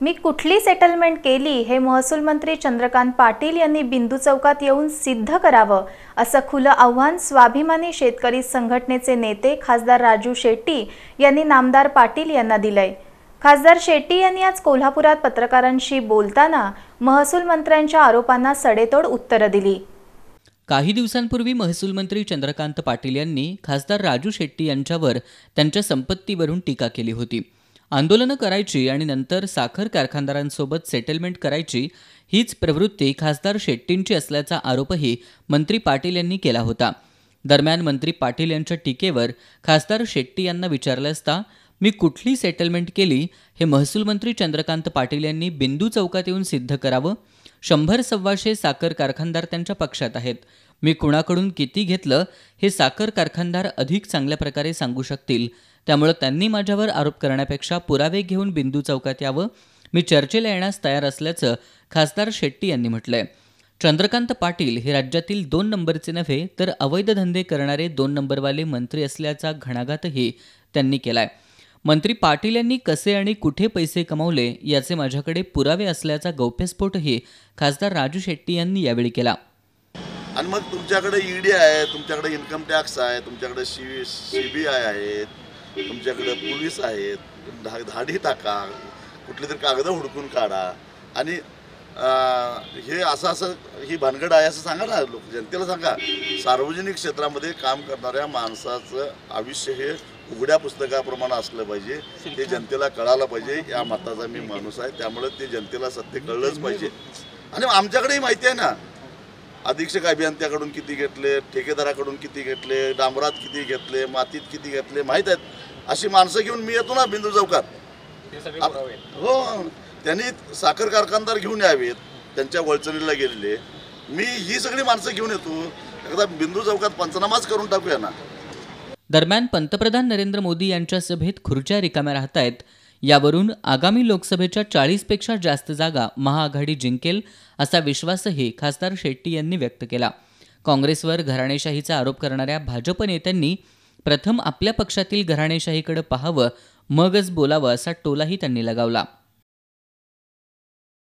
मी कुठली सेटलमेंट केली हे महसूल मंत्री चंद्रकांत पाटील यांनी बिंदू चौकात येऊन सिद्ध करावं असं खुलं आव्हान स्वाभिमानी शेतकरी संघटनेचे नेते खासदार राजू शेट्टी यांनी नामदार पाटील यांना दिलंय. खासदार शेट्टी यांनी आज कोल्हापुरात पत्रकारांशी बोलताना महसूल मंत्र्यांच्या आरोपांना सडेतोड उत्तरं दिली. काही दिवसांपूर्वी महसूल मंत्री चंद्रकांत पाटील यांनी खासदार राजू शेट्टी यांच्यावर त्यांच्या संपत्तीवरून टीका केली होती. आंदोलनं करायची आणि नंतर साखर कारखानदारांसोबत सेटलमेंट करायची हीच प्रवृत्ती खासदार शेट्टींची असल्याचा आरोपही मंत्री पाटील यांनी केला होता. दरम्यान मंत्री पाटील यांच्या टीकेवर खासदार शेट्टी यांना विचारलं असता मी कुठली सेटलमेंट केली हे महसूल मंत्री चंद्रकांत पाटील यांनी बिंदू चौकात येऊन सिद्ध करावं? शंभर सव्वाशे साखर कारखानदार त्यांच्या पक्षात आहेत. मी कुणाकडून किती घेतलं हे साखर कारखानदार अधिक चांगल्या प्रकारे सांगू शकतील? त्यामुळं त्यांनी माझ्यावर आरोप करण्यापेक्षा पुरावे घेऊन बिंदू चौकात यावं. मी चर्चेला येण्यास तयार असल्याचं खासदार शेट्टी यांनी म्हटलंय. चंद्रकांत पाटील हे राज्यातील दोन नंबरचे नव्हे तर अवैध धंदे करणारे दोन नंबरवाले मंत्री असल्याचा घणाघातही त्यांनी केलाय. मंत्री पाटील यांनी कसे आणि कुठे पैसे कमावले याचे माझ्याकडे पुरावे असल्याचा गौप्यस्फोटही खासदार राजू शेट्टी यांनी यावेळी केला. आणि मग तुमच्याकडे ईडी आहे तुमच्याकडे इन्कम टॅक्स आहे तुमच्याकडे सी सीबीआय आहेत. तुमच्याकडे पोलीस आहेत धा धाडी टाका कुठली तरी कागदं हुडकून काढा. आणि अं, हे असं असं ही भानगड आहे असं सांगा ना लोक जनतेला सांगा. सार्वजनिक क्षेत्रामध्ये काम करणाऱ्या माणसाचं आयुष्य हे उघड्या पुस्तकाप्रमाणे असलं पाहिजे. ते जनतेला कळायला पाहिजे. या मताचा मी माणूस आहे. त्यामुळे ते जनतेला सत्य कळलंच पाहिजे. आणि आमच्याकडेही माहिती आहे ना. अधीक्षक अभियंत्याकडून किती घेतले ठेकेदाराकडून किती घेतले डांबरात किती घेतले मातीत किती घेतले माहीत आहेत. अशी माणसं घेऊन मी येतो ना बिंदू चौकात. हो त्यांनी साखर कारखानदार घेऊन यावेत त्यांच्या वळचणीला गेलेले. मी ही सगळी माणसं घेऊन येतो. एकदा बिंदू चौकात पंचनामाच करून टाकूया ना. दरम्यान पंतप्रधान नरेंद्र मोदी यांच्या सभेत खुर्च्या रिकाम्या राहत आहेत यावरून आगामी लोकसभेच्या चाळीसपेक्षा जास्त जागा महाआघाडी जिंकेल असा विश्वासही खासदार शेट्टी यांनी व्यक्त केला. काँग्रेसवर घराणेशाहीचा आरोप करणाऱ्या भाजप नेत्यांनी प्रथम आपल्या पक्षातील घराणेशाहीकडे पाहावं मगच बोलावं असा टोलाही त्यांनी लगावला.